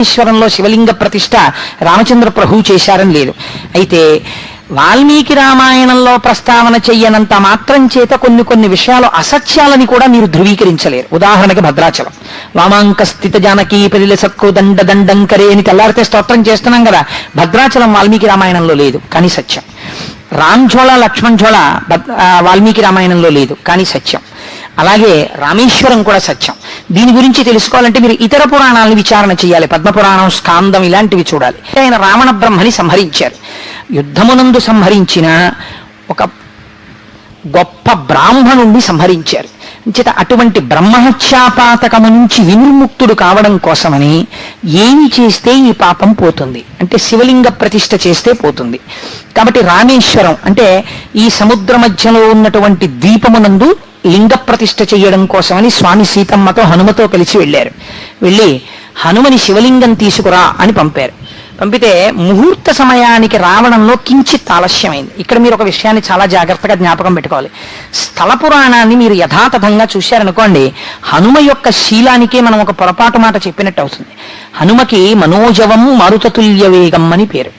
ఈశ్వరంలో శివలింగ ప్రతిష్ట రామచంద్ర ప్రభు చేశారని లేదు. అయితే వాల్మీకి రామాయణంలో ప్రస్తావన చెయ్యనంత మాత్రం చేత కొన్ని కొన్ని విషయాలు అసత్యాలని కూడా మీరు ధృవీకరించలేరు. ఉదాహరణకి భద్రాచలం. వామాంక స్థిత జానకి పెరిల సక్కు దండ దండం కరే అని తెల్లారితే స్తోత్రం చేస్తున్నాం కదా. భద్రాచలం వాల్మీకి రామాయణంలో లేదు కానీ సత్యం. రామ్ ఝోళ లక్ష్మణ్ ఝోళ వాల్మీకి రామాయణంలో లేదు కానీ సత్యం. అలాగే రామేశ్వరం కూడా సత్యం. దీని గురించి తెలుసుకోవాలంటే మీరు ఇతర పురాణాలను విచారణ చేయాలి. పద్మపురాణం స్కాందం ఇలాంటివి చూడాలి. ఆయన రావణ బ్రహ్మని సంహరించారు. యుద్ధమునందు సంహరించిన ఒక గొప్ప బ్రాహ్మణుణ్ణి సంహరించారు. చేత అటువంటి బ్రహ్మహత్యాపాతకము నుంచి వినిర్ముక్తుడు కావడం కోసమని ఏమి చేస్తే ఈ పాపం పోతుంది? అంటే శివలింగ ప్రతిష్ట చేస్తే పోతుంది. కాబట్టి రామేశ్వరం అంటే ఈ సముద్ర మధ్యలో ఉన్నటువంటి ద్వీపమునందు లింగ ప్రతిష్ఠ చేయడం కోసమని స్వామి సీతమ్మతో హనుమతో కలిసి వెళ్ళారు. వెళ్ళి హనుమని శివలింగం తీసుకురా అని పంపారు. పంపితే ముహూర్త సమయానికి రావడంలో కించిత్ ఆలస్యమైంది. ఇక్కడ మీరు ఒక విషయాన్ని చాలా జాగ్రత్తగా జ్ఞాపకం పెట్టుకోవాలి. స్థల పురాణాన్ని మీరు యథాతథంగా చూశారనుకోండి హనుమ యొక్క శీలానికే మనం ఒక పొరపాటు మాట చెప్పినట్టు అవుతుంది. హనుమకి మనోజవం మరుతతుల్య వేగం అని పేరు.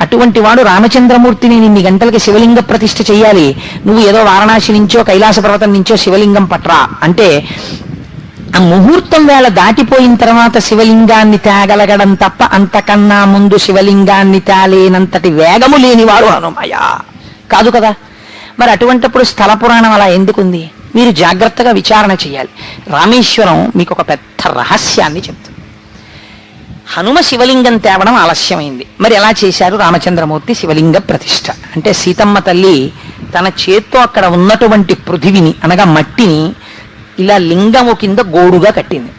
అటువంటి వాడు రామచంద్రమూర్తిని ఇన్ని గంటలకి శివలింగ ప్రతిష్ఠ చేయాలి. నువ్వు ఏదో వారణాసి నుంచో కైలాస పర్వతం నుంచో శివలింగం పట్రా అంటే ఆ ముహూర్తం వేళ దాటిపోయిన తర్వాత శివలింగాన్ని తేగలగడం తప్ప అంతకన్నా ముందు శివలింగాన్ని తేలేనంతటి వేగము లేనివాడు హనుమయ కాదు కదా? మరి అటువంటప్పుడు స్థల పురాణం అలా ఎందుకుంది? మీరు జాగ్రత్తగా విచారణ చేయాలి. రామేశ్వరం మీకు ఒక పెద్ద రహస్యాన్ని చెప్తుంది. హనుమ శివలింగం తేవడం ఆలస్యమైంది. మరి ఎలా చేశారు? రామచంద్రమూర్తి శివలింగ ప్రతిష్ట అంటే సీతమ్మ తల్లి తన చేత్తో అక్కడ ఉన్నటువంటి పృథివిని అనగా మట్టిని ఇలా లింగము కింద గోడుగా కట్టింది.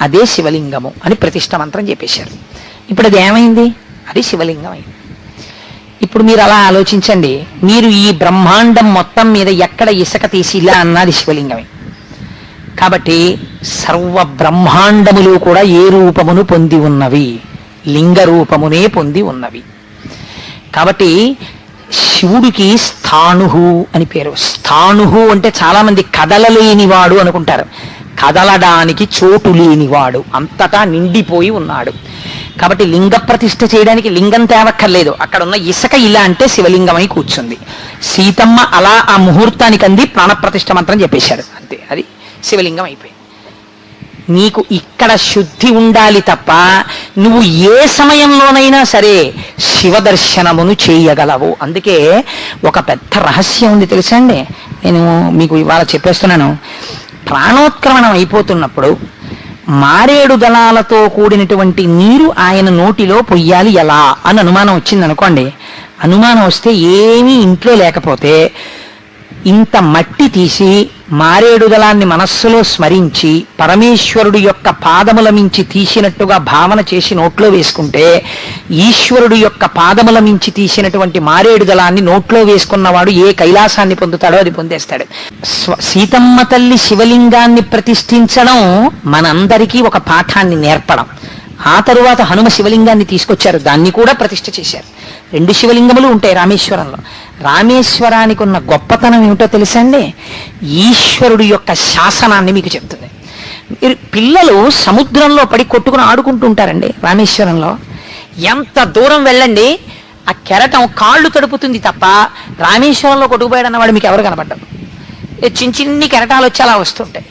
అదే శివలింగము అని ప్రతిష్ట మంత్రం చెప్పేశారు. ఇప్పుడు అది ఏమైంది? అది శివలింగం అయింది ఇప్పుడు మీరు అలా ఆలోచించండి. మీరు ఈ బ్రహ్మాండం మొత్తం మీద ఎక్కడ ఇసుక తీసి ఇలా అన్నది శివలింగమే. కాబట్టి సర్వ బ్రహ్మాండములు కూడా ఏ రూపమును పొంది ఉన్నవి? లింగ రూపమునే పొంది ఉన్నవి. కాబట్టి శివుడికి స్థాణుహు అని పేరు. స్థాణుహు అంటే చాలామంది కదలలేనివాడు అనుకుంటారు. కదలడానికి చోటు లేనివాడు. అంతటా నిండిపోయి ఉన్నాడు. కాబట్టి లింగ ప్రతిష్ఠ చేయడానికి లింగం తేవక్కర్లేదు. అక్కడ ఉన్న ఇసుక ఇలా అంటే శివలింగమై కూర్చుంది. సీతమ్మ అలా ఆ ముహూర్తానికి అంది ప్రాణప్రతిష్ఠ మంత్రం చెప్పేశారు. అంతే. అది శివలింగం అయిపోయింది. నీకు ఇక్కడ శుద్ధి ఉండాలి తప్ప నువ్వు ఏ సమయంలోనైనా సరే శివ దర్శనమును చేయగలవు. అందుకే ఒక పెద్ద రహస్యం ఉంది తెలుసా అండి? నేను మీకు ఇవాళ చెప్పేస్తున్నాను. ప్రాణోత్క్రమణం అయిపోతున్నప్పుడు మారేడు దళాలతో కూడినటువంటి నీరు ఆయన నోటిలో పొయ్యాలి ఎలా? అని అనుమానం వచ్చింది అనుకోండి అనుమానం వస్తే ఏమీ ఇంట్లో లేకపోతే ఇంత మట్టి తీసి మారేడుదలాన్ని మనస్సులో స్మరించి పరమేశ్వరుడు యొక్క పాదముల మించి తీసినట్టుగా భావన చేసి నోట్లో వేసుకుంటే ఈశ్వరుడు యొక్క పాదముల మించి తీసినటువంటి మారేడుదలాన్ని నోట్లో వేసుకున్నవాడు ఏ కైలాసాన్ని పొందుతాడో అది పొందేస్తాడు. సీతమ్మ తల్లి శివలింగాన్ని ప్రతిష్ఠించడం మనందరికీ ఒక పాఠాన్ని నేర్పడం. ఆ తరువాత హనుమ శివలింగాన్ని తీసుకొచ్చారు. దాన్ని కూడా ప్రతిష్ఠ చేశారు. రెండు శివలింగములు ఉంటాయి రామేశ్వరంలో. రామేశ్వరానికి ఉన్న గొప్పతనం ఏమిటో తెలుసండి? ఈశ్వరుడు యొక్క శాసనాన్ని మీకు చెప్తుంది. మీరు పిల్లలు సముద్రంలో పడి కొట్టుకుని ఆడుకుంటూ ఉంటారండి రామేశ్వరంలో. ఎంత దూరం వెళ్ళండి ఆ కెరటం కాళ్ళు తడుపుతుంది తప్ప రామేశ్వరంలో కొట్టుకుపోయాడన్నవాడు మీకు ఎవరు కనపడ్డారు? చిన్న చిన్ని కెరటాలు వచ్చి అలా వస్తుంటాయి.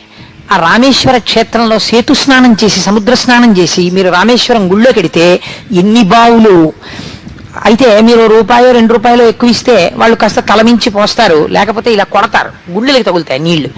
ఆ రామేశ్వర క్షేత్రంలో సేతు స్నానం చేసి సముద్ర స్నానం చేసి మీరు రామేశ్వరం గుళ్ళోకి వెడితే ఎన్ని బావులు? అయితే మీరు రూపాయో రెండు రూపాయలు ఎక్కువ ఇస్తే వాళ్ళు కాస్త తలమించి పోస్తారు. లేకపోతే ఇలా కొడతారు. గుళ్ళకి తగులుతాయి నీళ్ళు.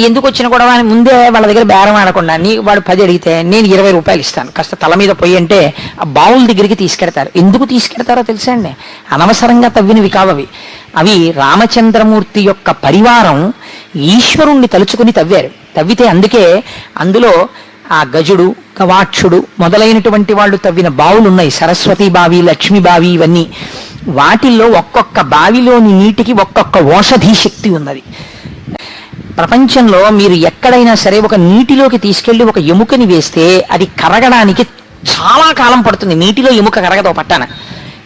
ఎందుకు వచ్చిన కూడా అని ముందే వాళ్ళ దగ్గర బేరం ఆడకుండా నీ వాడు పది అడిగితే నేను ఇరవై రూపాయలు ఇస్తాను. కాస్త తల మీద పొయ్యి అంటే ఆ బావుల దగ్గరికి తీసుకెడతారు. ఎందుకు తీసుకెడతారో తెలుసా అండి? అనవసరంగా తవ్వినవి కావవి అవి రామచంద్రమూర్తి యొక్క పరివారం ఈశ్వరుణ్ణి తలుచుకుని తవ్వారు. తవ్వితే అందుకే అందులో ఆ గజుడు గవాక్షుడు మొదలైనటువంటి వాళ్ళు తవ్విన బావులు ఉన్నాయి సరస్వతి బావి లక్ష్మి బావి ఇవన్నీ. వాటిల్లో ఒక్కొక్క బావిలోని నీటికి ఒక్కొక్క ఓషధీ శక్తి ఉన్నది. ప్రపంచంలో మీరు ఎక్కడైనా సరే ఒక నీటిలోకి తీసుకెళ్ళి ఒక ఎముకని వేస్తే అది కరగడానికి చాలా కాలం పడుతుంది. నీటిలో ఎముక కరగదో పట్టాన.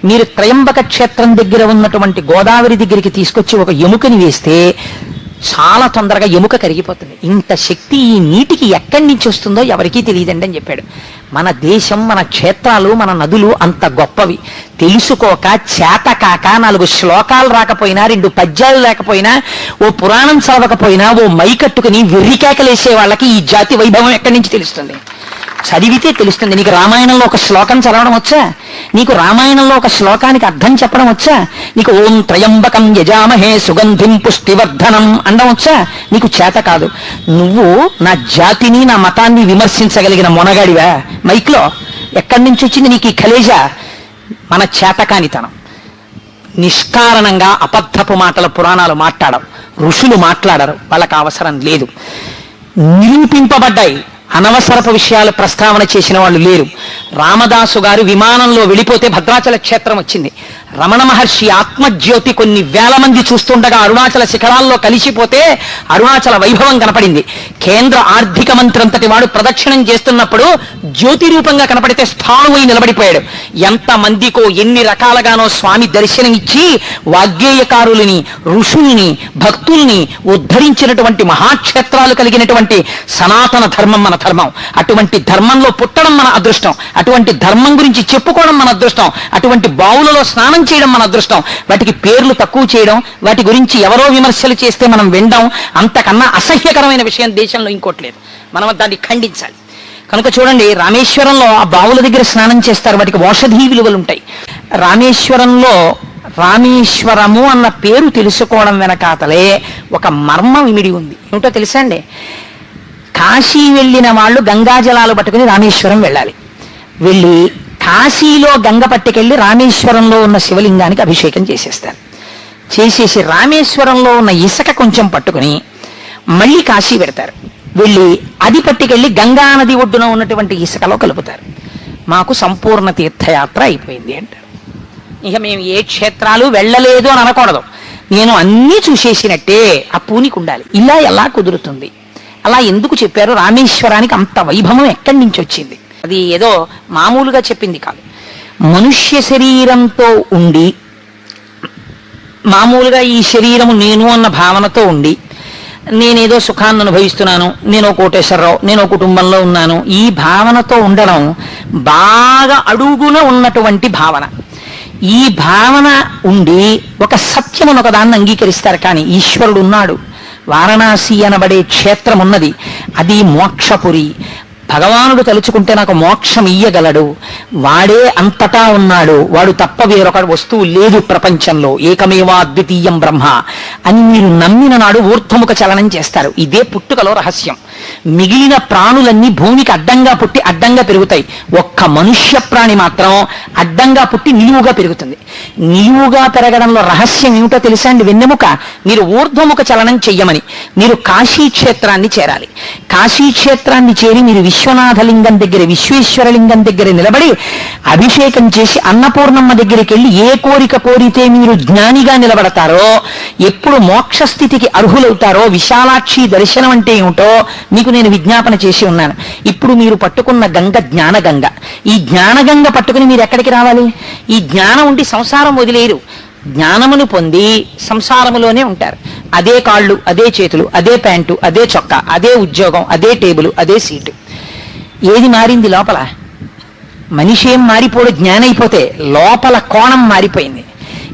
మీరు త్రయంబక క్షేత్రం దగ్గర ఉన్నటువంటి గోదావరి దగ్గరికి తీసుకొచ్చి ఒక ఎముకని వేస్తే చాలా తొందరగా ఎముక కరిగిపోతుంది. ఇంత శక్తి ఈ నీటికి ఎక్కడి నుంచి వస్తుందో ఎవరికీ తెలియదండి అని చెప్పాడు. మన దేశం మన క్షేత్రాలు మన నదులు అంత గొప్పవి. తెలుసుకోక చేతకాక నాలుగు శ్లోకాలు రాకపోయినా రెండు పద్యాలు లేకపోయినా ఓ పురాణం చదవకపోయినా ఓ మైకట్టుకుని వెర్రికేకలేసే వాళ్ళకి ఈ జాతి వైభవం ఎక్కడి నుంచి తెలుస్తుంది? చదివితే తెలుస్తుంది. నీకు రామాయణంలో ఒక శ్లోకం చదవడం వచ్చా? నీకు రామాయణంలో ఒక శ్లోకానికి అర్థం చెప్పడం వచ్చా? నీకు ఓం త్రయంబకం యజామహే సుగంధిం పుష్టివర్ధనం అనడం వచ్చా? నీకు చేత కాదు. నువ్వు నా జాతిని నా మతాన్ని విమర్శించగలిగిన మొనగాడివా? మైక్లో ఎక్కడి నుంచి వచ్చింది నీకు ఈ కలేజా మన చేతకానితనం. నిష్కారణంగా అబద్ధపు మాటల పురాణాలు మాట్లాడవు. ఋషులు మాట్లాడరు. వాళ్ళకి అవసరం లేదు. నిరూపింపబడ్డాయి. అనవసరపు విషయాలు ప్రస్తావన చేసిన వాళ్ళు లేరు. రామదాసు గారు విమానంలో వెళ్ళిపోతే భద్రాచల క్షేత్రం వచ్చింది. రమణ మహర్షి ఆత్మజ్యోతి కొన్ని వేల మంది చూస్తుండగా అరుణాచల శిఖరాల్లో కలిసిపోతే అరుణాచల వైభవం కనపడింది. కేంద్ర ఆర్థిక మంత్రి అంతటి వాడు ప్రదక్షిణం చేస్తున్నప్పుడు జ్యోతి రూపంగా కనపడితే స్థాణువై నిలబడిపోయాడు. ఎంత మందికో ఎన్ని రకాలుగానో స్వామి దర్శనం ఇచ్చి వాగ్గేయకారులని ఋషుల్ని భక్తుల్ని ఉద్ధరించినటువంటి మహాక్షేత్రాలు కలిగినటువంటి సనాతన ధర్మం మన ధర్మం. అటువంటి ధర్మంలో పుట్టడం మన అదృష్టం. అటువంటి ధర్మం గురించి చెప్పుకోవడం మన అదృష్టం. అటువంటి బావులలో స్నానం చేయడం మన అదృష్టం. వాటికి పేర్లు తక్కువ చేయడం వాటి గురించి ఎవరో విమర్శలు చేస్తే మనం వినడం అంతకన్నా అసహ్యకరమైన విషయం దేశంలో ఇంకోట్లేదు మనం దాన్ని ఖండించాలి. కనుక చూడండి రామేశ్వరంలో ఆ బావుల దగ్గర స్నానం చేస్తారు. వాటికి ఔషధీ విలువలు ఉంటాయి. రామేశ్వరంలో రామేశ్వరము అన్న పేరు తెలుసుకోవడం వెనకాతలే ఒక మర్మం ఇమిడి ఉంది. ఏమిటో తెలుసా అండి? కాశీ వెళ్ళిన వాళ్ళు గంగాజలాలు పట్టుకుని రామేశ్వరం వెళ్ళాలి. వెళ్ళి కాశీలో గంగ పట్టుకెళ్ళి రామేశ్వరంలో ఉన్న శివలింగానికి అభిషేకం చేసేస్తారు. చేసేసి రామేశ్వరంలో ఉన్న ఇసుక కొంచెం పట్టుకుని మళ్ళీ కాశీ పెడతారు వెళ్ళి అది పట్టుకెళ్ళి గంగా నది ఒడ్డున ఉన్నటువంటి ఇసుకలో కలుపుతారు. మాకు సంపూర్ణ తీర్థయాత్ర అయిపోయింది అంటారు. ఇక మేము ఏ క్షేత్రాలు వెళ్ళలేదు అని అనకూడదు. నేను అన్నీ చూసేసినట్టే ఆ పూనికి ఉండాలి ఇలా ఎలా కుదురుతుంది? అలా ఎందుకు చెప్పారు రామేశ్వరానికి అంత వైభవం ఎక్కడి నుంచి వచ్చింది? అది ఏదో మామూలుగా చెప్పింది కాదు. మనుష్య శరీరంతో ఉండి మామూలుగా ఈ శరీరము నేను అన్న భావనతో ఉండి నేనేదో సుఖాన్ని అనుభవిస్తున్నాను నేను కోటేశ్వరరావు నేను కుటుంబంలో ఉన్నాను ఈ భావనతో ఉండడం బాగా అడుగున ఉన్నటువంటి భావన. ఈ భావన ఉండి ఒక సత్యమును ఒకదాన్ని అంగీకరిస్తారు కానీ ఈశ్వరుడు ఉన్నాడు. వారణాసి అనబడే క్షేత్రం ఉన్నది అది మోక్షపురి. భగవానుడు తలుచుకుంటే నాకు మోక్షం ఇయ్యగలడు. వాడే అంతటా ఉన్నాడు. వాడు తప్ప వేరొక వస్తువు లేదు ప్రపంచంలో. ఏకమేవా అద్వితీయం బ్రహ్మ అని మీరు నమ్మిన నాడు ఊర్ధముఖ చలనం చేస్తారు. ఇదే పుట్టుకలో రహస్యం. మిగిలిన ప్రాణులన్నీ భూమికి అడ్డంగా పుట్టి అడ్డంగా పెరుగుతాయి. ఒక్క మనుష్య ప్రాణి మాత్రం అడ్డంగా పుట్టి నిలువుగా పెరుగుతుంది. నిలువుగా పెరగడంలో రహస్యం ఏమిటో తెలుసా అండి వెన్నెముక? మీరు ఊర్ధ్వముఖ చలనం చెయ్యమని. మీరు కాశీ క్షేత్రాన్ని చేరాలి. కాశీ క్షేత్రాన్ని చేరి మీరు విశ్వనాథలింగం దగ్గర విశ్వేశ్వరలింగం దగ్గర నిలబడి అభిషేకం చేసి అన్నపూర్ణమ్మ దగ్గరికి వెళ్ళి ఏ కోరిక కోరితే మీరు జ్ఞానిగా నిలబడతారో ఎప్పుడు మోక్ష స్థితికి అర్హులవుతారో విశాలాక్షి దర్శనం అంటే ఏమిటో మీకు నేను విజ్ఞాపన చేసి ఉన్నాను. ఇప్పుడు మీరు పట్టుకున్న గంగ జ్ఞానగంగ. ఈ జ్ఞానగంగ పట్టుకుని మీరు ఎక్కడికి రావాలి? ఈ జ్ఞానం ఉండి సంసారం వదిలేరు. జ్ఞానమును పొంది సంసారములోనే ఉంటారు. అదే కాళ్ళు అదే చేతులు అదే ప్యాంటు అదే చొక్కా అదే ఉద్యోగం అదే టేబుల్ అదే సీటు. ఏది మారింది లోపల? మనిషి ఏం మారిపోడు జ్ఞానైపోతే లోపల కోణం మారిపోయింది.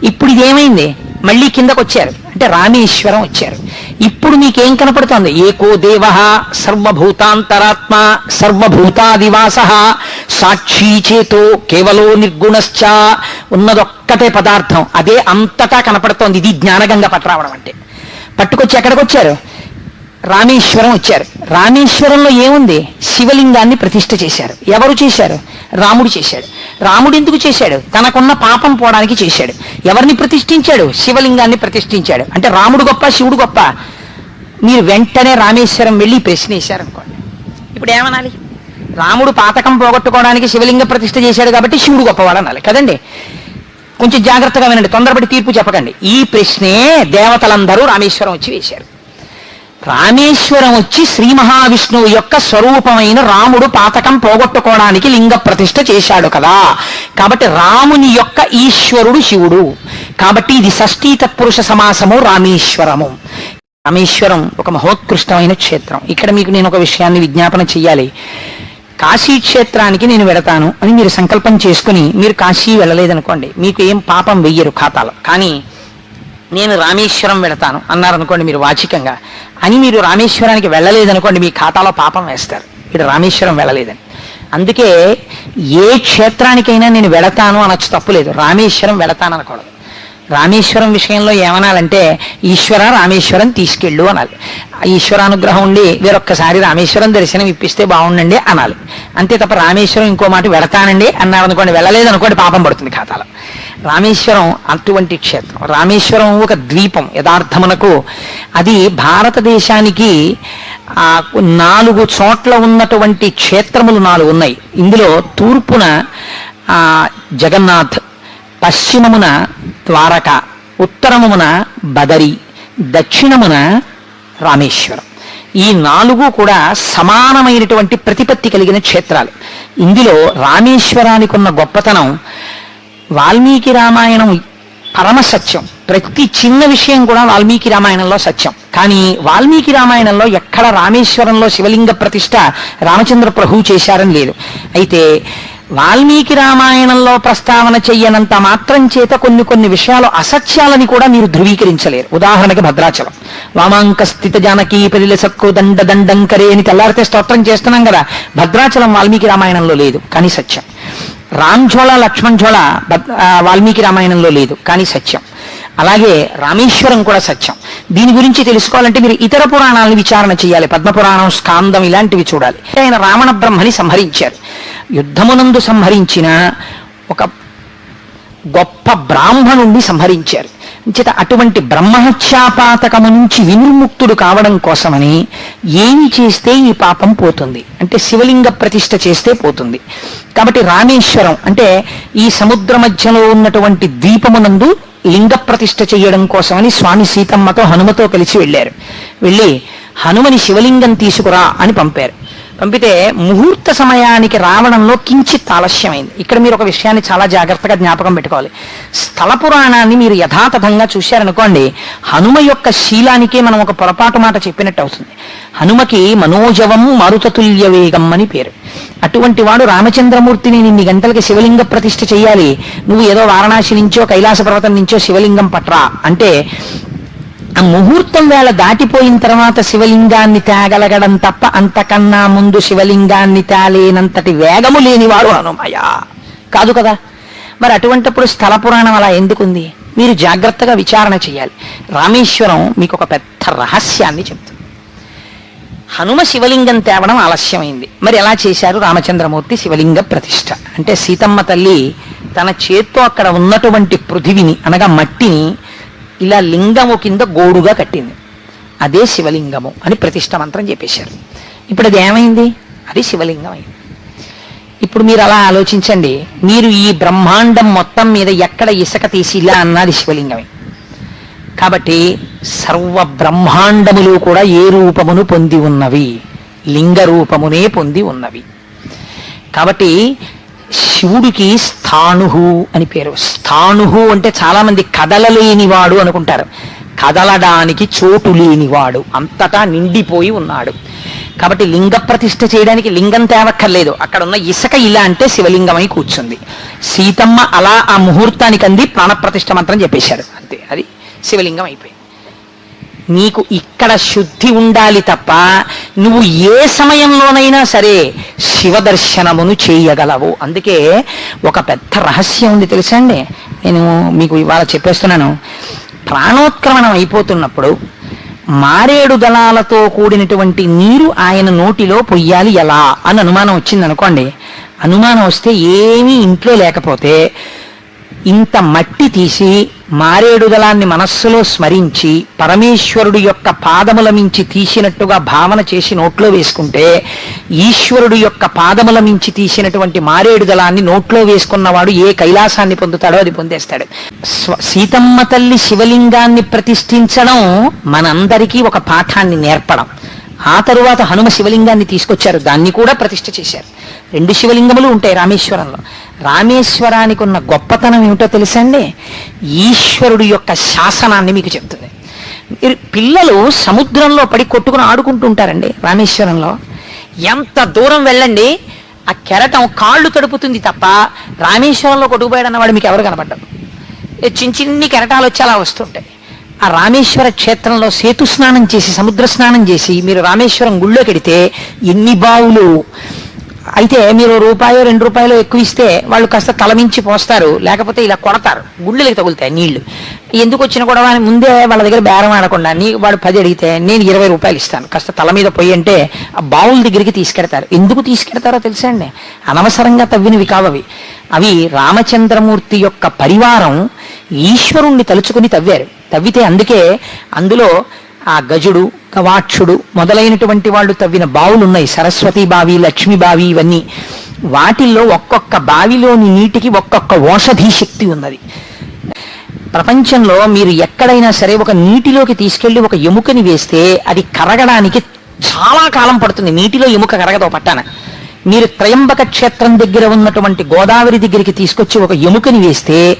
ఇప్పుడు ఇదేమైంది? మళ్ళీ కిందకు వచ్చారు అంటే రామేశ్వరం వచ్చారు. ఇప్పుడు మీకేం కనపడుతోంది? ఏకో దేవ సర్వభూతాంతరాత్మ సర్వభూతాదివాస సాక్షి చేతో కేవలో నిర్గుణశ్చ ఉన్నదొక్కటే పదార్థం. అదే అంతటా కనపడుతోంది. ఇది జ్ఞానగంగ పట్టరావడం అంటే. పట్టుకొచ్చి ఎక్కడికి వచ్చారు రామేశ్వరం వచ్చారు. రామేశ్వరంలో ఏముంది? శివలింగాన్ని ప్రతిష్ఠ చేశారు. ఎవరు చేశారు? రాముడు చేశాడు. రాముడు ఎందుకు చేశాడు? తనకున్న పాపం పోవడానికి చేశాడు. ఎవరిని ప్రతిష్ఠించాడు? శివలింగాన్ని ప్రతిష్ఠించాడు. అంటే రాముడు గొప్ప శివుడు గొప్ప. మీరు వెంటనే రామేశ్వరం వెళ్ళి ప్రశ్న వేశారనుకోండి ఇప్పుడు ఏమనాలి? రాముడు పాతకం పోగొట్టుకోవడానికి శివలింగ ప్రతిష్ఠ చేశాడు కాబట్టి శివుడు గొప్పవాడు అనాలి. కదండి? కొంచెం జాగ్రత్తగా వినండి. తొందరపడి తీర్పు చెప్పకండి. ఈ ప్రశ్నే దేవతలందరూ రామేశ్వరం వచ్చి వేశారు. రామేశ్వరం వచ్చి శ్రీ మహావిష్ణువు యొక్క స్వరూపమైన రాముడు పాతకం పోగొట్టుకోవడానికి లింగ ప్రతిష్ఠ చేశాడు కదా. కాబట్టి రాముని యొక్క ఈశ్వరుడు శివుడు. కాబట్టి ఇది షష్ఠీ తత్పురుష సమాసము రామేశ్వరము. రామేశ్వరం ఒక మహోత్కృష్టమైన క్షేత్రం. ఇక్కడ మీకు నేను ఒక విషయాన్ని విజ్ఞాపన చెయ్యాలి. కాశీ క్షేత్రానికి నేను వెడతాను అని మీరు సంకల్పం చేసుకుని మీరు కాశీ వెళ్ళలేదనుకోండి. మీకు ఏం పాపం వెయ్యరు ఖాతాలో. కానీ నేను రామేశ్వరం వెళతాను అన్నారనుకోండి మీరు వాచికంగా. అని మీరు రామేశ్వరానికి వెళ్ళలేదనుకోండి మీ ఖాతాలో పాపం వేస్తారు. ఇటు రామేశ్వరం వెళ్ళలేదని. అందుకే ఏ క్షేత్రానికైనా నేను వెళతాను అనొచ్చు తప్పులేదు రామేశ్వరం వెళతాను అనకూడదు. రామేశ్వరం విషయంలో ఏమనాలంటే ఈశ్వర రామేశ్వరం తీసుకెళ్ళు అనాలి. ఈశ్వరానుగ్రహం ఉండి వేరొక్కసారి రామేశ్వరం దర్శనం ఇప్పిస్తే బాగుండండి అనాలి. అంతే తప్ప రామేశ్వరం ఇంకో మాట వెళతానండి అన్నారనుకోండి వెళ్ళలేదు అనుకోండి పాపం పడుతుంది ఖాతాలో. రామేశ్వరం అటువంటి క్షేత్రం. రామేశ్వరం ఒక ద్వీపం. యథార్థమునకు అది భారతదేశానికి నాలుగు చోట్ల ఉన్నటువంటి క్షేత్రములు నాలుగు ఉన్నాయి. ఇందులో తూర్పున జగన్నాథ్ పశ్చిమమున ద్వారక ఉత్తరమున బదరి దక్షిణమున రామేశ్వరం. ఈ నాలుగు కూడా సమానమైనటువంటి ప్రతిపత్తి కలిగిన క్షేత్రాలు. ఇందులో రామేశ్వరానికి ఉన్న గొప్పతనం వాల్మీకి రామాయణం పరమ సత్యం. ప్రతి చిన్న విషయం కూడా వాల్మీకి రామాయణంలో సత్యం. కానీ వాల్మీకి రామాయణంలో ఎక్కడ రామేశ్వరంలో శివలింగ ప్రతిష్ట రామచంద్ర ప్రభువు చేశారని లేదు. అయితే వాల్మీకి రామాయణంలో ప్రస్తావన చెయ్యనంత మాత్రం చేత కొన్ని కొన్ని విషయాలు అసత్యాలని కూడా మీరు ధృవీకరించలేరు. ఉదాహరణకి భద్రాచలం. వామాంక స్థిత జానకీ పెరిల సక్కు దండ దండంకరే అని తెల్లారితే స్తోత్రం చేస్తున్నాం కదా. భద్రాచలం వాల్మీకి రామాయణంలో లేదు. కానీ సత్యం. రాంఝోళ లక్ష్మణ్ఝోళ భద్- వాల్మీకి రామాయణంలో లేదు కానీ సత్యం. అలాగే రామేశ్వరం కూడా సత్యం. దీని గురించి తెలుసుకోవాలంటే మీరు ఇతర పురాణాలను విచారణ చేయాలి. పద్మపురాణం స్కాందం ఇలాంటివి చూడాలి. ఆయన రావణ బ్రహ్మని సంహరించారు. యుద్ధమునందు సంహరించిన ఒక గొప్ప బ్రాహ్మణుణ్ణి సంహరించారు. చేత అటువంటి బ్రహ్మహత్యాపాతకము నుంచి వినిర్ముక్తుడు కావడం కోసమని ఏమి చేస్తే ఈ పాపం పోతుంది? అంటే శివలింగ ప్రతిష్ఠ చేస్తే పోతుంది. కాబట్టి రామేశ్వరం అంటే ఈ సముద్ర మధ్యలో ఉన్నటువంటి ద్వీపమునందు లింగ ప్రతిష్ఠ చేయడం కోసమని స్వామి సీతమ్మతో హనుమతో కలిసి వెళ్ళారు. వెళ్ళి హనుమని శివలింగం తీసుకురా అని పంపారు. పంపితే ముహూర్త సమయానికి రావడంలో కించిత్ ఆలస్యమైంది. ఇక్కడ మీరు ఒక విషయాన్ని చాలా జాగ్రత్తగా జ్ఞాపకం పెట్టుకోవాలి. స్థల పురాణాన్ని మీరు యథాతథంగా చూశారనుకోండి హనుమ యొక్క శీలానికే మనం ఒక పొరపాటు మాట చెప్పినట్టు అవుతుంది. హనుమకి మనోజవం మరుతతుల్య వేగం అని పేరు. అటువంటి వాడు రామచంద్రమూర్తిని నిన్ని గంటలకి శివలింగ ప్రతిష్ఠ చేయాలి. నువ్వు ఏదో వారణాసి నుంచో కైలాస పర్వతం నుంచో శివలింగం పట్రా అంటే ఆ ముహూర్తం వేళ దాటిపోయిన తర్వాత శివలింగాన్ని తేగలగడం తప్ప అంతకన్నా ముందు శివలింగాన్ని తేలేనంతటి వేగము లేనివాడు హనుమయ కాదు కదా? మరి అటువంటప్పుడు స్థల పురాణం అలా ఎందుకుంది? మీరు జాగ్రత్తగా విచారణ చేయాలి. రామేశ్వరం మీకు ఒక పెద్ద రహస్యాన్ని చెప్తుంది. హనుమ శివలింగం తేవడం ఆలస్యమైంది. మరి ఎలా చేశారు రామచంద్రమూర్తి శివలింగ ప్రతిష్ఠ అంటే సీతమ్మ తల్లి తన చేత్తో అక్కడ ఉన్నటువంటి పృథివిని అనగా మట్టిని ఇలా లింగము కింద గోడుగా కట్టింది. అదే శివలింగము అని ప్రతిష్ట మంత్రం చెప్పేశారు. ఇప్పుడు అది ఏమైంది? అది శివలింగం అయింది ఇప్పుడు మీరు అలా ఆలోచించండి. మీరు ఈ బ్రహ్మాండం మొత్తం మీద ఎక్కడ ఇసుక తీసి ఇలా అన్నది శివలింగమే. కాబట్టి సర్వ బ్రహ్మాండములు కూడా ఏ రూపమును పొంది ఉన్నవి? లింగ రూపమునే పొంది ఉన్నవి. కాబట్టి శివుడికి స్థాణుహు అని పేరు. స్థాణుహు అంటే చాలా మంది కదలలేనివాడు అనుకుంటారు. కదలడానికి చోటు లేనివాడు. అంతటా నిండిపోయి ఉన్నాడు. కాబట్టి లింగ ప్రతిష్ఠ చేయడానికి లింగం తేవక్కర్లేదు. అక్కడ ఉన్న ఇసుక ఇలా అంటే శివలింగమై కూర్చుంది. సీతమ్మ అలా ఆ ముహూర్తానికి అంది ప్రాణప్రతిష్ఠ మంత్రం చెప్పేశారు. అంతే. అది శివలింగం అయిపోయింది. నీకు ఇక్కడ శుద్ధి ఉండాలి తప్ప నువ్వు ఏ సమయంలోనైనా సరే శివ దర్శనమును చేయగలవు. అందుకే ఒక పెద్ద రహస్యం ఉంది తెలుసా అండి? నేను మీకు ఇవాళ చెప్పేస్తున్నాను. ప్రాణోత్క్రమణం అయిపోతున్నప్పుడు మారేడు దళాలతో కూడినటువంటి నీరు ఆయన నోటిలో పొయ్యాలి ఎలా? అని అనుమానం వచ్చింది అనుకోండి. అనుమానం వస్తే ఏమీ ఇంట్లో లేకపోతే ఇంత మట్టి తీసి మారేడుదలాన్ని మనస్సులో స్మరించి పరమేశ్వరుడు యొక్క పాదముల మించి తీసినట్టుగా భావన చేసి నోట్లో వేసుకుంటే ఈశ్వరుడు యొక్క పాదముల మించి తీసినటువంటి మారేడుదలాన్ని నోట్లో వేసుకున్నవాడు ఏ కైలాసాన్ని పొందుతాడో అది పొందేస్తాడు. సీతమ్మ తల్లి శివలింగాన్ని ప్రతిష్ఠించడం మనందరికీ ఒక పాఠాన్ని నేర్పడం. ఆ తరువాత హనుమ శివలింగాన్ని తీసుకొచ్చారు. దాన్ని కూడా ప్రతిష్ఠ చేశారు. రెండు శివలింగములు ఉంటాయి రామేశ్వరంలో. రామేశ్వరానికి ఉన్న గొప్పతనం ఏమిటో తెలుసండి? ఈశ్వరుడు యొక్క శాసనాన్ని మీకు చెప్తుంది. మీరు పిల్లలు సముద్రంలో పడి కొట్టుకుని ఆడుకుంటూ ఉంటారండి రామేశ్వరంలో. ఎంత దూరం వెళ్ళండి ఆ కెరటం కాళ్ళు తడుపుతుంది తప్ప రామేశ్వరంలో కొట్టుకుపోయాడు వాడు మీకు ఎవరు కనపడ్డారు? చిన్న చిన్ని కెరటాలు వచ్చి అలా వస్తుంటాయి. ఆ రామేశ్వర క్షేత్రంలో సేతు స్నానం చేసి సముద్ర స్నానం చేసి మీరు రామేశ్వరం గుళ్ళోకి కడితే ఎన్ని బావులు? అయితే మీరు రూపాయో రెండు రూపాయలు ఎక్కువ ఇస్తే వాళ్ళు కాస్త తలమించి పోస్తారు. లేకపోతే ఇలా కొడతారు. గుళ్ళకి తగులుతాయి నీళ్ళు. ఎందుకు వచ్చిన కూడా ముందే వాళ్ళ దగ్గర బేరం ఆడకుండా నీ వాడు పది అడిగితే నేను ఇరవై రూపాయలు ఇస్తాను. కాస్త తల మీద పోయి అంటే ఆ బావుల దగ్గరికి తీసుకెడతారు. ఎందుకు తీసుకెడతారో తెలుసా అండి? అనవసరంగా తవ్వినవి కావవి అవి రామచంద్రమూర్తి యొక్క పరివారం ఈశ్వరుణ్ణి తలుచుకుని తవ్వారు. తవ్వితే అందుకే అందులో ఆ గజుడు గవాక్షుడు మొదలైనటువంటి వాళ్ళు తవ్విన బావులు ఉన్నాయి సరస్వతి బావి లక్ష్మి బావి ఇవన్నీ. వాటిల్లో ఒక్కొక్క బావిలోని నీటికి ఒక్కొక్క ఓషధీ శక్తి ఉన్నది. ప్రపంచంలో మీరు ఎక్కడైనా సరే ఒక నీటిలోకి తీసుకెళ్ళి ఒక ఎముకని వేస్తే అది కరగడానికి చాలా కాలం పడుతుంది. నీటిలో ఎముక కరగదో పట్టాన. మీరు త్రయంబక క్షేత్రం దగ్గర ఉన్నటువంటి గోదావరి దగ్గరికి తీసుకొచ్చి ఒక ఎముకని వేస్తే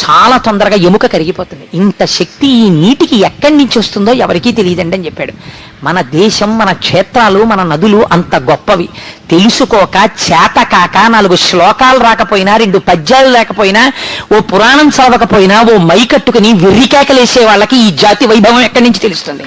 చాలా తొందరగా ఎముక కరిగిపోతుంది. ఇంత శక్తి ఈ నీటికి ఎక్కడి నుంచి వస్తుందో ఎవరికీ తెలియదండి అని చెప్పాడు. మన దేశం మన క్షేత్రాలు మన నదులు అంత గొప్పవి. తెలుసుకోక చేతకాక నాలుగు శ్లోకాలు రాకపోయినా రెండు పద్యాలు లేకపోయినా ఓ పురాణం చదవకపోయినా ఓ మైకట్టుకుని వెర్రికేకలేసే వాళ్ళకి ఈ జాతి వైభవం ఎక్కడి నుంచి తెలుస్తుంది?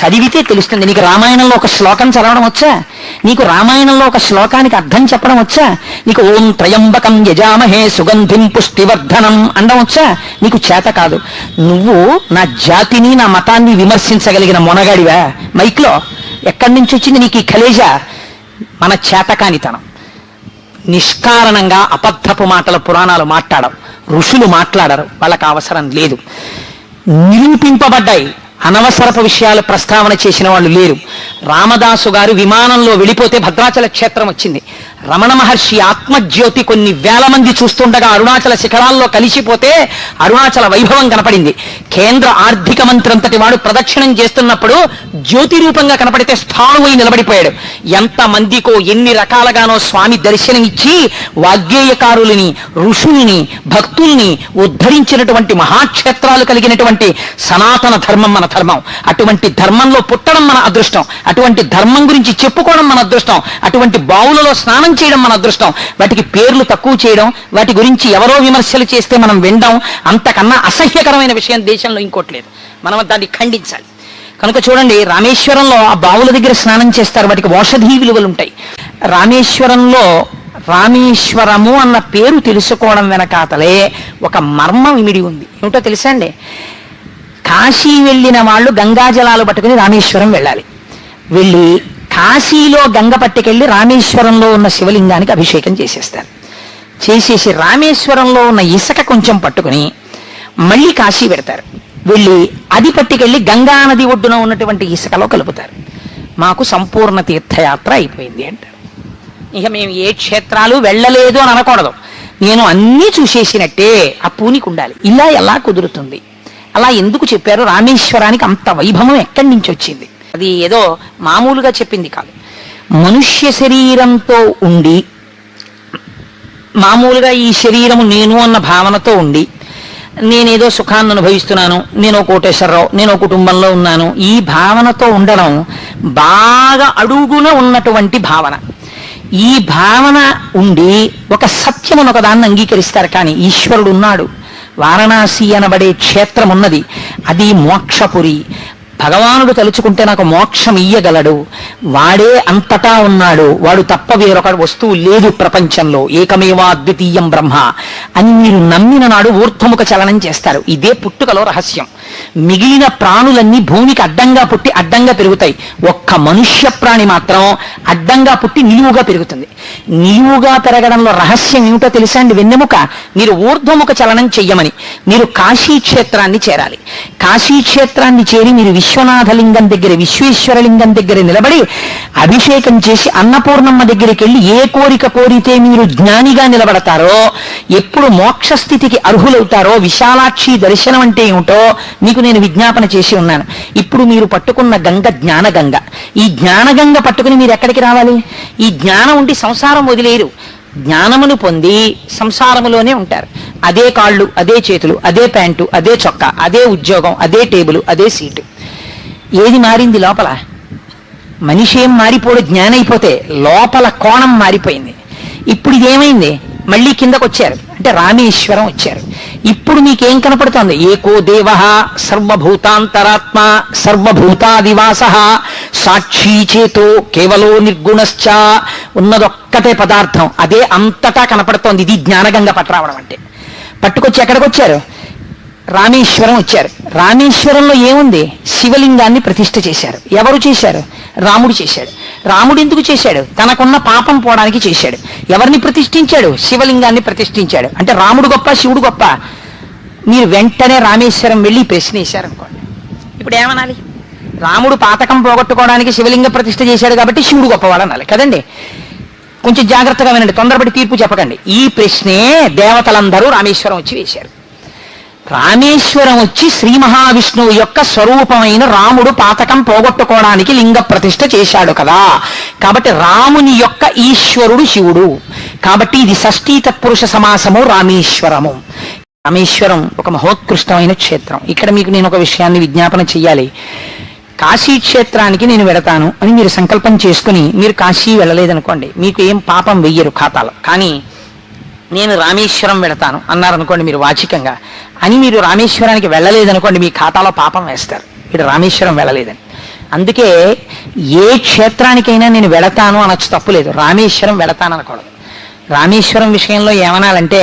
చదివితే తెలుస్తుంది. నీకు రామాయణంలో ఒక శ్లోకం చదవడం వచ్చా? నీకు రామాయణంలో ఒక శ్లోకానికి అర్థం చెప్పడం వచ్చా? నీకు ఓం త్రయంబకం యజామహే సుగంధిం పుష్టివర్ధనం అండం వచ్చా? నీకు చేత కాదు. నువ్వు నా జాతిని నా మతాన్ని విమర్శించగలిగిన మొనగాడివా? మైక్లో ఎక్కడి నుంచి వచ్చింది నీకు ఈ కలేజా? మన చేతకానితనం. నిష్కారణంగా అబద్ధపు మాటల పురాణాలు మాట్లాడవు. ఋషులు మాట్లాడరు. వాళ్ళకి అవసరం లేదు. నిరూపింపబడ్డాయి. అనవసరపు విషయాలు ప్రస్తావన చేసిన వాళ్ళు లేరు. రామదాసు గారు విమానంలో వెళ్ళిపోతే భద్రాచల క్షేత్రం వచ్చింది. రమణ మహర్షి ఆత్మజ్యోతి కొన్ని వేల మంది చూస్తుండగా అరుణాచల శిఖరాల్లో కలిసిపోతే అరుణాచల వైభవం కనపడింది. కేంద్ర ఆర్థిక మంత్రంతటి వాడు ప్రదక్షిణం చేస్తున్నప్పుడు జ్యోతి రూపంగా కనపడితే స్థాణువై నిలబడిపోయాడు. ఎంత మందికో ఎన్ని రకాలుగానో స్వామి దర్శనమిచ్చి వాగ్గేయకారులని ఋషుల్ని భక్తుల్ని ఉద్ధరించినటువంటి మహాక్షేత్రాలు కలిగినటువంటి సనాతన ధర్మం మన ధర్మం. అటువంటి ధర్మంలో పుట్టడం మన అదృష్టం. అటువంటి ధర్మం గురించి చెప్పుకోవడం మన అదృష్టం. అటువంటి బావులలో స్నానం చేయడం మన అదృష్టం. వాటికి పేర్లు తక్కువ చేయడం వాటి గురించి ఎవరో విమర్శలు చేస్తే మనం వినడం అంతకన్నా అసహ్యకరమైన విషయం దేశంలో ఇంకోటి లేదు. మనం దాన్ని ఖండించాలి. కనుక చూడండి రామేశ్వరంలో ఆ బావుల దగ్గర స్నానం చేస్తారు. వాటికి ఔషధీ విలువలు ఉంటాయి. రామేశ్వరంలో రామేశ్వరము అన్న పేరు తెలుసుకోవడం వెనకాతలే ఒక మర్మం ఇమిడి ఉంది. ఏమిటో తెలుసా అండి? కాశీ వెళ్ళిన వాళ్ళు గంగాజలాలు పట్టుకుని రామేశ్వరం వెళ్ళాలి. వెళ్ళి కాశీలో గంగ పట్టుకెళ్ళి రామేశ్వరంలో ఉన్న శివలింగానికి అభిషేకం చేసేస్తారు. చేసేసి రామేశ్వరంలో ఉన్న ఇసుక కొంచెం పట్టుకుని మళ్ళీ కాశీ పెడతారు. వెళ్ళి అది పట్టుకెళ్ళి గంగా నది ఒడ్డున ఉన్నటువంటి ఇసుకలో కలుపుతారు. మాకు సంపూర్ణ తీర్థయాత్ర అయిపోయింది అంటారు ఇక మేము ఏ క్షేత్రాలు వెళ్ళలేదు అని అనకూడదు. నేను అన్నీ చూసేసినట్టే ఆ పూనికి ఉండాలి. ఇలా ఎలా కుదురుతుంది? అలా ఎందుకు చెప్పారు? రామేశ్వరానికి అంత వైభవం ఎక్కడి నుంచి వచ్చింది? అది ఏదో మామూలుగా చెప్పింది కాదు. మనుష్య శరీరంతో ఉండి మామూలుగా ఈ శరీరము నేను అన్న భావనతో ఉండి నేనేదో సుఖాన్ని అనుభవిస్తున్నాను నేను కోటేశ్వరరావు నేను కుటుంబంలో ఉన్నాను ఈ భావనతో ఉండడం బాగా అడుగున ఉన్నటువంటి భావన. ఈ భావన ఉండి ఒక సత్యమును ఒకదాన్ని అంగీకరిస్తారు కానీ ఈశ్వరుడు ఉన్నాడు. వారణాసి అనబడే క్షేత్రం ఉన్నది అది మోక్షపురి. భగవానుడు తలుచుకుంటే నాకు మోక్షం ఇయ్యగలడు. వాడే అంతటా ఉన్నాడు. వాడు తప్ప వేరొక వస్తువు లేదు ప్రపంచంలో. ఏకమేవా అద్వితీయం బ్రహ్మ అని మీరు నమ్మిన నాడు ఊర్ధ్వముఖ చలనం చేస్తారు. ఇదే పుట్టుకలో రహస్యం. మిగిలిన ప్రాణులన్నీ భూమికి అడ్డంగా పుట్టి అడ్డంగా పెరుగుతాయి. ఒక్క మనుష్య ప్రాణి మాత్రం అడ్డంగా పుట్టి నిలువుగా పెరుగుతుంది. నిలువుగా పెరగడంలో రహస్యం ఏమిటో తెలుసా అండి వెన్నెముక? మీరు ఊర్ధ్వముఖ చలనం చెయ్యమని. మీరు కాశీ క్షేత్రాన్ని చేరాలి. కాశీ క్షేత్రాన్ని చేరి మీరు విశ్వనాథలింగం దగ్గర విశ్వేశ్వరలింగం దగ్గర నిలబడి అభిషేకం చేసి అన్నపూర్ణమ్మ దగ్గరికి వెళ్ళి ఏ కోరిక కోరితే మీరు జ్ఞానిగా నిలబడతారో ఎప్పుడు మోక్ష స్థితికి అర్హులవుతారో విశాలాక్షి దర్శనం అంటే ఏమిటో మీకు నేను విజ్ఞాపన చేసి ఉన్నాను. ఇప్పుడు మీరు పట్టుకున్న గంగ జ్ఞానగంగ. ఈ జ్ఞానగంగ పట్టుకుని మీరు ఎక్కడికి రావాలి? ఈ జ్ఞానం ఉండి సంసారం వదిలేరు జ్ఞానమును పొంది సంసారములోనే ఉంటారు. అదే కాళ్ళు అదే చేతులు అదే ప్యాంటు అదే చొక్కా అదే ఉద్యోగం అదే టేబుల్ అదే సీటు. ఏది మారింది లోపల? మనిషి ఏం మారిపోడు జ్ఞానైపోతే లోపల కోణం మారిపోయింది. ఇప్పుడు ఇదేమైంది? మళ్ళీ కిందకు వచ్చారు అంటే రామేశ్వరం వచ్చారు. ఇప్పుడు మీకేం కనపడుతోంది? ఏకో దేవ సర్వభూతాంతరాత్మ సర్వభూతాదివాస సాక్షీ చేతో కేవలో నిర్గుణశ్చ ఉన్నదొక్కటే పదార్థం. అదే అంతటా కనపడుతోంది. ఇది జ్ఞానగంగ పట్టరావడం అంటే. పట్టుకొచ్చి ఎక్కడికి వచ్చారు రామేశ్వరం వచ్చారు. రామేశ్వరంలో ఏముంది? శివలింగాన్ని ప్రతిష్ఠ చేశారు. ఎవరు చేశారు? రాముడు చేశాడు. రాముడు ఎందుకు చేశాడు? తనకున్న పాపం పోవడానికి చేశాడు. ఎవరిని ప్రతిష్ఠించాడు? శివలింగాన్ని ప్రతిష్ఠించాడు. అంటే రాముడు గొప్ప శివుడు గొప్ప. మీరు వెంటనే రామేశ్వరం వెళ్ళి ప్రశ్న వేశారనుకోండి. ఇప్పుడు ఏమనాలి? రాముడు పాతకం పోగొట్టుకోవడానికి శివలింగ ప్రతిష్ఠ చేశాడు కాబట్టి శివుడు గొప్పవాడు అనాలి. కదండి? కొంచెం జాగ్రత్తగా వినండి. తొందరపడి తీర్పు చెప్పకండి. ఈ ప్రశ్నే దేవతలందరూ రామేశ్వరం వచ్చి వేశారు. రామేశ్వరం వచ్చి శ్రీ మహావిష్ణువు యొక్క స్వరూపమైన రాముడు పాతకం పోగొట్టుకోవడానికి లింగ ప్రతిష్ఠ చేశాడు కదా. కాబట్టి రాముని యొక్క ఈశ్వరుడు శివుడు. కాబట్టి ఇది షష్ఠీ తత్పురుష సమాసము రామేశ్వరము. రామేశ్వరం ఒక మహోత్కృష్టమైన క్షేత్రం. ఇక్కడ మీకు నేను ఒక విషయాన్ని విజ్ఞాపన చెయ్యాలి. కాశీ క్షేత్రానికి నేను వెడతాను అని మీరు సంకల్పం చేసుకుని మీరు కాశీ వెళ్ళలేదనుకోండి. మీకు ఏం పాపం వెయ్యరు ఖాతాలో. కానీ నేను రామేశ్వరం వెళతాను అన్నారనుకోండి మీరు వాచికంగా. అని మీరు రామేశ్వరానికి వెళ్ళలేదనుకోండి మీ ఖాతాలో పాపం వేస్తారు. ఇటు రామేశ్వరం వెళ్ళలేదని. అందుకే ఏ క్షేత్రానికైనా నేను వెళతాను అనొచ్చు తప్పులేదు రామేశ్వరం వెళతాను అనకూడదు రామేశ్వరం విషయంలో ఏమనాలంటే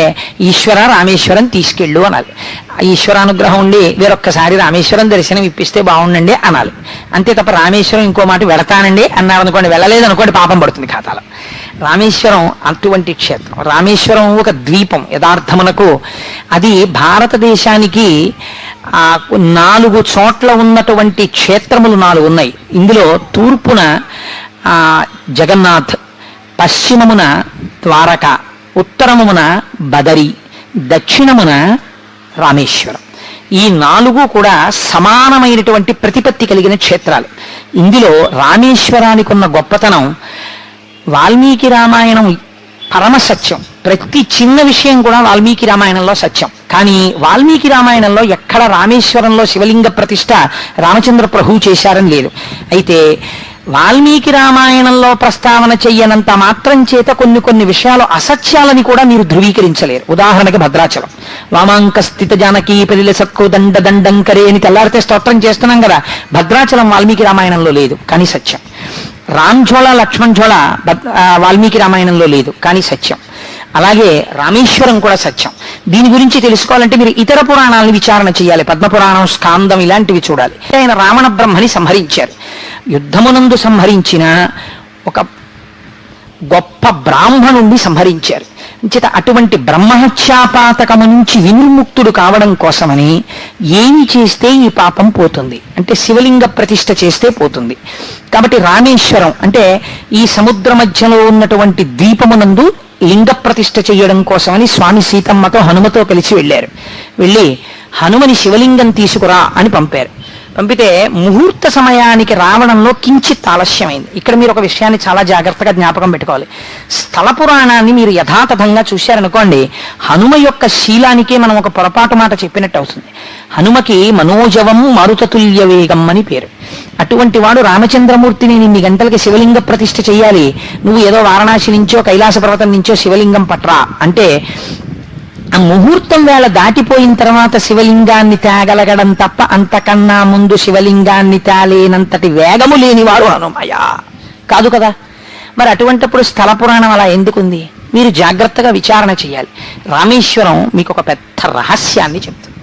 ఈశ్వర రామేశ్వరం తీసుకెళ్ళు అనాలి. ఆ ఈశ్వరానుగ్రహం ఉండి వేరొక్కసారి రామేశ్వరం దర్శనం ఇప్పిస్తే బాగుండండి అనాలి. అంతే తప్ప రామేశ్వరం ఇంకో మాట వెళతానండి అన్నారనుకోండి వెళ్ళలేదనుకోండి పాపం పడుతుంది ఖాతాలో. రామేశ్వరం అటువంటి క్షేత్రం. రామేశ్వరం ఒక ద్వీపం యథార్థమునకు. అది భారతదేశానికి నాలుగు చోట్ల ఉన్నటువంటి క్షేత్రములు నాలుగు ఉన్నాయి. ఇందులో తూర్పున జగన్నాథ్ పశ్చిమమున ద్వారక ఉత్తరమున బదరి దక్షిణమున రామేశ్వరం. ఈ నాలుగు కూడా సమానమైనటువంటి ప్రతిపత్తి కలిగిన క్షేత్రాలు. ఇందులో రామేశ్వరానికి ఉన్న గొప్పతనం వాల్మీకి రామాయణం పరమ సత్యం. ప్రతి చిన్న విషయం కూడా వాల్మీకి రామాయణంలో సత్యం. కానీ వాల్మీకి రామాయణంలో ఎక్కడ రామేశ్వరంలో శివలింగ ప్రతిష్ట రామచంద్ర ప్రభు చేశారని లేదు. అయితే వాల్మీకి రామాయణంలో ప్రస్తావన చెయ్యనంత మాత్రం చేత కొన్ని కొన్ని విషయాలు అసత్యాలని కూడా మీరు ధృవీకరించలేరు. ఉదాహరణకి భద్రాచలం. వామాంక స్థిత జానకి పెదిల సక్కు దండ దండంకరే అని తెల్లారితే స్తోత్రం చేస్తున్నాం కదా. భద్రాచలం వాల్మీకి రామాయణంలో లేదు కానీ సత్యం. రాంఝోళ లక్ష్మణ్ఝోళ ఆ, వాల్మీకి రామాయణంలో లేదు కానీ సత్యం. అలాగే రామేశ్వరం కూడా సత్యం. దీని గురించి తెలుసుకోవాలంటే మీరు ఇతర పురాణాలను విచారణ చేయాలి పద్మపురాణం స్కాందం ఇలాంటివి చూడాలి. ఆయన రావణ బ్రహ్మని సంహరించారు. యుద్ధమునందు సంహరించిన ఒక గొప్ప బ్రాహ్మణుణ్ణి సంహరించారు. చేత అటువంటి బ్రహ్మహత్యాపాతకము నుంచి వినిర్ముక్తుడు కావడం కోసమని ఏమి చేస్తే ఈ పాపం పోతుంది. అంటే శివలింగ ప్రతిష్ఠ చేస్తే పోతుంది. కాబట్టి రామేశ్వరం అంటే ఈ సముద్ర మధ్యలో ఉన్నటువంటి ద్వీపమునందు లింగ ప్రతిష్ఠ చేయడం కోసమని స్వామి సీతమ్మతో హనుమతో కలిసి వెళ్ళారు. వెళ్ళి హనుమని శివలింగం తీసుకురా అని పంపారు. పంపితే ముహూర్త సమయానికి రావడంలో కించిత్ ఆలస్యమైంది. ఇక్కడ మీరు ఒక విషయాన్ని చాలా జాగ్రత్తగా జ్ఞాపకం పెట్టుకోవాలి. స్థల పురాణాన్ని మీరు యథాతథంగా చూశారనుకోండి హనుమ యొక్క శీలానికే మనం ఒక పొరపాటు మాట చెప్పినట్టు అవుతుంది. హనుమకి మనోజవం మారుతతుల్య వేగం అని పేరు. అటువంటి వాడు రామచంద్రమూర్తిని ఇన్ని గంటలకి శివలింగ ప్రతిష్ఠ చేయాలి. నువ్వు ఏదో వారణాసి నుంచో కైలాస పర్వతం నుంచో శివలింగం పట్రా అంటే ఆ ముహూర్తం వేళ దాటిపోయిన తర్వాత శివలింగాన్ని తేగలగడం తప్ప అంతకన్నా ముందు శివలింగాన్ని తేలేనంతటి వేగము లేనివారు హనుమయ కాదు కదా? మరి అటువంటప్పుడు స్థల పురాణం అలా ఎందుకుంది? మీరు జాగ్రత్తగా విచారణ చేయాలి. రామేశ్వరం మీకు ఒక పెద్ద రహస్యాన్ని చెప్తుంది.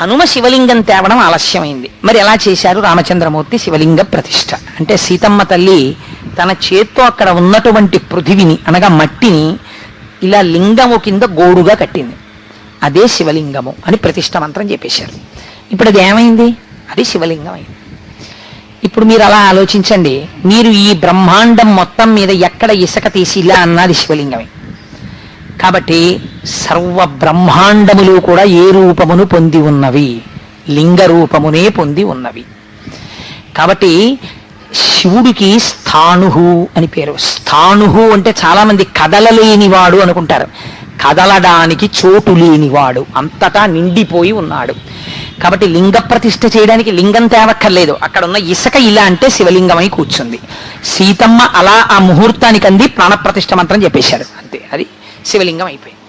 హనుమ శివలింగం తేవడం ఆలస్యమైంది. మరి ఎలా చేశారు రామచంద్రమూర్తి శివలింగ ప్రతిష్ట అంటే సీతమ్మ తల్లి తన చేత్తో అక్కడ ఉన్నటువంటి పృథివిని అనగా మట్టిని ఇలా లింగము కింద గోడుగా కట్టింది. అదే శివలింగము అని ప్రతిష్ట మంత్రం చెప్పేశారు. ఇప్పుడు అది ఏమైంది? అది శివలింగం అయింది ఇప్పుడు మీరు అలా ఆలోచించండి. మీరు ఈ బ్రహ్మాండం మొత్తం మీద ఎక్కడ ఇసుక తీసి ఇలా అన్నది శివలింగమే. కాబట్టి సర్వ బ్రహ్మాండములు కూడా ఏ రూపమును పొంది ఉన్నవి? లింగ రూపమునే పొంది ఉన్నవి. కాబట్టి శివుడికి స్థాణుహు అని పేరు. స్థాణుహు అంటే చాలామంది కదలలేనివాడు అనుకుంటారు. కదలడానికి చోటు లేనివాడు. అంతటా నిండిపోయి ఉన్నాడు. కాబట్టి లింగ ప్రతిష్ఠ చేయడానికి లింగం తేవక్కర్లేదు. అక్కడ ఉన్న ఇసుక ఇలా అంటే శివలింగమై కూర్చుంది. సీతమ్మ అలా ఆ ముహూర్తానికి అంది ప్రాణప్రతిష్ఠ మంత్రం చెప్పేశారు. అంతే. అది శివలింగం అయిపోయింది.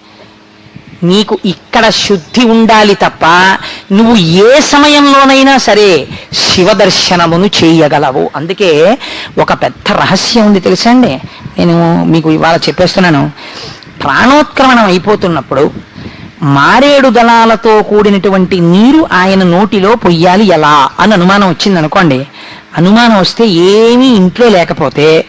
నీకు ఇక్కడ శుద్ధి ఉండాలి తప్ప నువ్వు ఏ సమయంలోనైనా సరే శివ దర్శనమును చేయగలవు. అందుకే ఒక పెద్ద రహస్యం ఉంది తెలుసా అండి? నేను మీకు ఇవాళ చెప్పేస్తున్నాను. ప్రాణోత్క్రమణం అయిపోతున్నప్పుడు మారేడు దళాలతో కూడినటువంటి నీరు ఆయన నోటిలో పొయ్యాలి ఎలా? అని అనుమానం వచ్చింది అనుకోండి. అనుమానం వస్తే ఏమీ ఇంట్లో లేకపోతే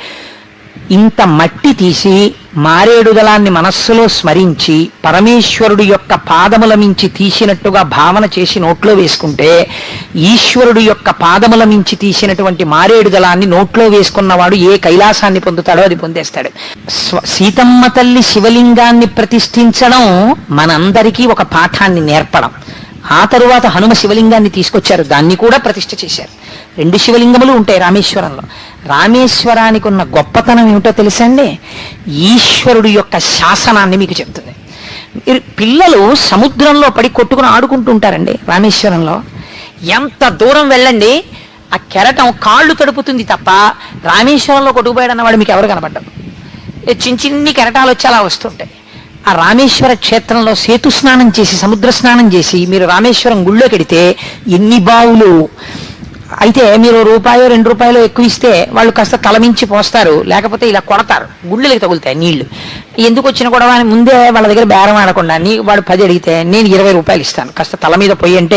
ఇంత మట్టి తీసి మారేడుదలాన్ని మనస్సులో స్మరించి పరమేశ్వరుడు యొక్క పాదముల మించి తీసినట్టుగా భావన చేసి నోట్లో వేసుకుంటే ఈశ్వరుడు యొక్క పాదముల మించి తీసినటువంటి మారేడుదలాన్ని నోట్లో వేసుకున్నవాడు ఏ కైలాసాన్ని పొందుతాడో అది పొందేస్తాడు. సీతమ్మ తల్లి శివలింగాన్ని ప్రతిష్ఠించడం మనందరికీ ఒక పాఠాన్ని నేర్పడం. ఆ తరువాత హనుమ శివలింగాన్ని తీసుకొచ్చారు. దాన్ని కూడా ప్రతిష్ఠ చేశారు. రెండు శివలింగములు ఉంటాయి రామేశ్వరంలో. రామేశ్వరానికి ఉన్న గొప్పతనం ఏమిటో తెలుసండి? ఈశ్వరుడు యొక్క శాసనాన్ని మీకు చెప్తుంది. పిల్లలు సముద్రంలో పడి కొట్టుకుని ఆడుకుంటూ ఉంటారండి రామేశ్వరంలో. ఎంత దూరం వెళ్ళండి ఆ కెరటం కాళ్ళు తడుపుతుంది తప్ప రామేశ్వరంలో కొట్టుకుపోయాడన్న వాడు మీకు ఎవరు కనపడ్డారు చిన్న చిన్ని కెరటాలు వచ్చి అలా వస్తుంటాయి. ఆ రామేశ్వర క్షేత్రంలో సేతు స్నానం చేసి సముద్ర స్నానం చేసి మీరు రామేశ్వరం గుళ్ళోకి కడితే ఎన్ని బావులు? అయితే మీరు రూపాయో రెండు రూపాయలు ఎక్కువ ఇస్తే వాళ్ళు కాస్త తలమించి పోస్తారు. లేకపోతే ఇలా కొడతారు. గుళ్ళకి తగులుతాయి నీళ్ళు. ఎందుకు వచ్చిన కూడా అని ముందే వాళ్ళ దగ్గర బేరం ఆడకుండా నీ వాడు పది అడిగితే నేను ఇరవై రూపాయలు ఇస్తాను. కాస్త తల మీద పొయ్యి అంటే